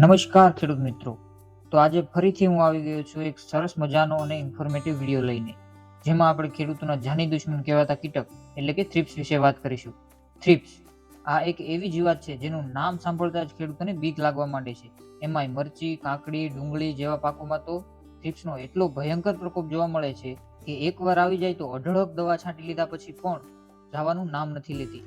નમસ્કાર ખેડૂત મિત્રો. તો આજે ફરીથી હું આવી ગયો છું એક સરસ મજાનો અને ઇન્ફોર્મેટિવ વીડિયો લઈને, જેમાં આપણે ખેડૂતોના જાની દુશ્મન કહેવાતા કીટક એટલે કે થ્રિપ્સ વિશે વાત કરીશું. થ્રિપ્સ આ એક એવી જીવાત છે જેનું નામ સાંભળતા જ ખેડૂતોને બીક લાગવા માંડે છે. એમાંય મરચી, કાકડી, ડુંગળી જેવા પાકોમાં તો થ્રિપ્સનો એટલો ભયંકર પ્રકોપ જોવા મળે છે કે એકવાર આવી જાય તો અઢળક દવા છાંટી લીધા પછી પણ જવાનું નામ નથી લેતી.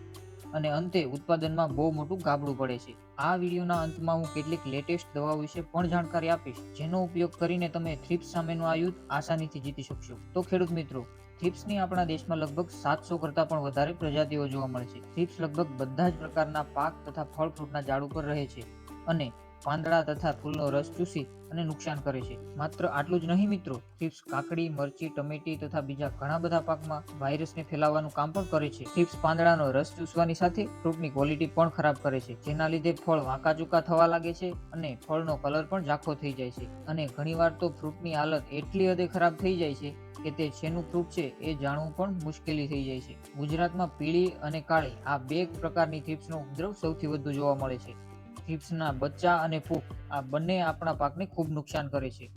અને અંતે ઉત્પાદનમાં બહુ મોટું ગાબડું પડે છે. આ વિડીયોના અંતમાં હું કેટલીક લેટેસ્ટ દવાઓ વિશે પણ જાણકારી આપીશ, જેનો ઉપયોગ કરીને તમે થ્રિપ્સ સામેનું આ યુદ્ધ આસાનીથી જીતી શકશો. તો ખેડૂત મિત્રો, થ્રિપ્સની આપણા દેશમાં લગભગ સાતસો કરતાં પણ વધારે પ્રજાતિઓ જોવા મળે છે. થ્રિપ્સ લગભગ બધા જ પ્રકારના પાક તથા ફળ ફ્રૂટના ઝાડ ઉપર રહે છે અને પાંદડા તથા ફૂલનો રસ ચૂસી અને નુકસાન કરે છે. માત્ર આટલું જ નહીં મિત્રો થ્રિપ્સ કાકડી, મરચી, ટમેટી તથા બીજા ઘણા બધા પાકમાં વાયરસને ફેલાવવાનું કામ પણ કરે છે. થ્રિપ્સ પાંદડાનો રસ ચૂસવાની સાથે ફ્રૂટની ક્વોલિટી પણ ખરાબ કરે છે, જેના લીધે ફળ વાંકા ચૂકા થવા લાગે છે અને ફળનો કલર પણ ઝાંખો થઈ જાય છે. અને ઘણીવાર તો ફ્રૂટની હાલત એટલી હદે ખરાબ થઈ જાય છે કે તે શેનું ફ્રૂટ છે એ જાણવું પણ મુશ્કેલી થઈ જાય છે. ગુજરાતમાં પીળી અને કાળી આ બે પ્રકારની થ્રિપ્સનો ઉપદ્રવ સૌથી વધુ જોવા મળે છે. થ્રિપ્સના બચ્ચા અને ફૂગ આ બંને આપણા પાકને ખૂબ નુકસાન કરે છે.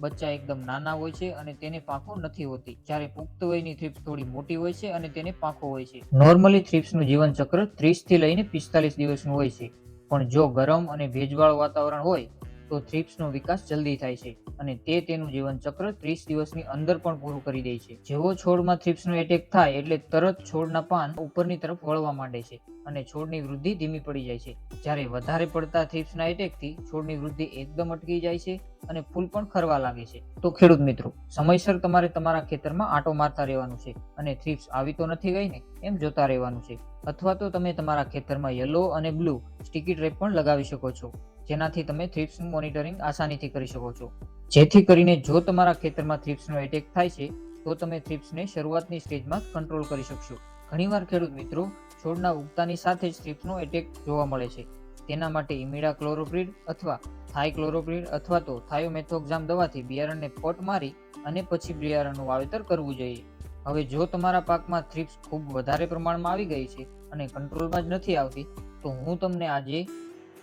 બચ્ચા એકદમ નાના હોય છે અને તેને પાંખો નથી હોતી. જ્યારે પુખ્ત વયની થ્રિપ્સ થોડી મોટી હોય છે અને તેને પાંખો હોય છે. નોર્મલી થ્રિપ્સનું જીવન ચક્ર 30 થી લઈને પિસ્તાલીસ દિવસનું હોય છે. પણ જો ગરમ અને ભેજવાળું વાતાવરણ હોય તો થ્રિપ્સનો વિકાસ જલ્દી થાય છે અને તે તેનું જીવન ચક્ર 30 દિવસની અંદર પણ પૂરું કરી દે છે. જેવો છોડમાં થ્રિપ્સનો એટેક થાય એટલે તરત છોડના પાન ઉપરની તરફ વળવા માંડે છે અને છોડની વૃદ્ધિ ધીમી પડી જાય છે. જ્યારે વધારે પડતા થ્રિપ્સના એટેકથી છોડની વૃદ્ધિ એકદમ અટકી જાય છે અને ફૂલ પણ ખરવા લાગે છે. તો ખેડૂત મિત્રો, સમયસર તમારે તમારા ખેતરમાં આંટો મારતા રહેવાનું છે અને થ્રિપ્સ આવી તો નથી ગઈ ને એમ જોતા રહેવાનું છે. અથવા તો તમે તમારા ખેતરમાં યલો અને બ્લુ સ્ટીકી ટ્રેપ પણ લગાવી શકો છો. જેનાથી તમે થ્રિપ્સનું મોનિટરિંગ આસાનીથી કરી શકો છો. જેથી કરીને જો તમારા ખેતરમાં થ્રિપ્સનો એટેક થાય છે, તો તમે થ્રિપ્સને શરૂઆતની સ્ટેજમાં કંટ્રોલ કરી શકશો. ઘણીવાર ખેડૂત મિત્રો છોડના ઉગતાની સાથે જ થ્રીપ્સનો એટેક જોવા મળે છે. તેના માટે ઇમિડા ક્લોરોપ્રિડ અથવા થાઇક્લોરોપ્રિડ અથવા તો થાયોમેથોક્ઝામ દવાથી બિયારણને પોટ મારી અને પછી બિયારણનું વાવેતર કરવું જોઈએ. હવે જો તમારા પાકમાં થ્રિપ્સ ખૂબ વધારે પ્રમાણમાં આવી ગઈ છે અને કંટ્રોલમાં જ નથી આવતી, તો હું તમને આજે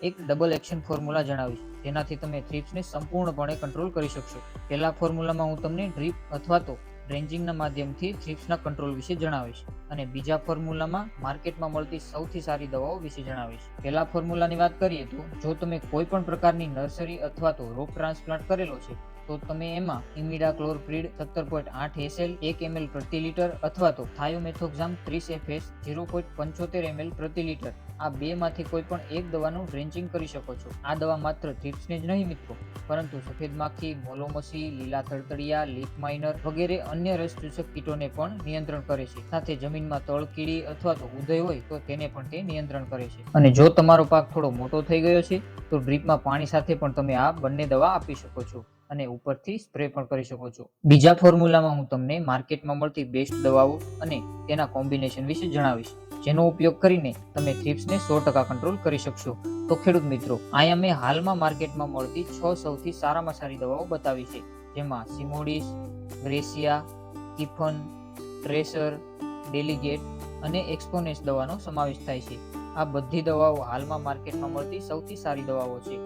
એક ડબલ એક્શન ફોર્મ્યુલા જણાવીશ. જેનાથી તમે થ્રિપ્સને સંપૂર્ણપણે કંટ્રોલ કરી શકશો. પહેલા ફોર્મ્યુલામાં હું તમને ડ્રીપ અથવા તો ડ્રેન્જિંગના માધ્યમથી થ્રિપ્સના કંટ્રોલ વિશે જણાવીશ અને બીજા ફોર્મ્યુલામાં માર્કેટમાં મળતી સૌથી સારી દવાઓ વિશે જણાવીશ. પહેલા ફોર્મ્યુલાની વાત કરીએ તો, જો તમે કોઈ પણ પ્રકારની નર્સરી અથવા તો રોપ ટ્રાન્સપ્લાન્ટ કરેલો છે તો તમે એમાં ઇમિડા ક્લોરપ્રિડ સત્તર પોઈન્ટ આઠ એસએલ, એક એમએલ પ્રતિ લીટર અથવા તો થાયોમેથોક્ઝામ ત્રીસ એફએસ, ઝીરો પોઈન્ટ પંચોતેર એમએલ પ્રતિ લીટર. આ બે માંથી કોઈ પણ એક દવાનું ડ્રેન્ચિંગ કરી શકો છો. આ દવા માત્ર થ્રિપ્સને જ નહીં મિત્રો, પરંતુ સફેદ માખી, મોલોમસી, લીલા થડતડિયા લીફ માઇનર વગેરે અન્ય રસ ચૂસક કીટોને પણ નિયંત્રણ કરે છે. સાથે જમીનમાં તળકીડી અથવા તો ઉદય હોય તો તેને પણ તે નિયંત્રણ કરે છે. અને જો તમારો પાક થોડો મોટો થઈ ગયો છે, તો ડ્રીપમાં પાણી સાથે પણ તમે આ બંને દવા આપી શકો છો. અને ઉપરથી સ્પ્રે પણ કરી શકો છો. બીજા ફોર્મ્યુલામાં હું તમને માર્કેટમાં મળતી બેસ્ટ દવાઓ અને તેના કોમ્બિનેશન વિશે જણાવીશ. જેનો ઉપયોગ કરીને તમે થ્રિપ્સને સો ટકા કંટ્રોલ કરી શકશો. તો ખેડૂત મિત્રો અહીંયા મેં હાલમાં માર્કેટમાં મળતી છ સૌથી સારામાં સારી દવાઓ બતાવી છે. જેમાં સિમોડિસ ગ્રેસિયા કિફન ટ્રેસર ડેલિગેટ અને એક્સપોનેસ દવાનો સમાવેશ થાય છે. આ બધી દવાઓ હાલમાં માર્કેટમાં મળતી સૌથી સારી દવાઓ છે.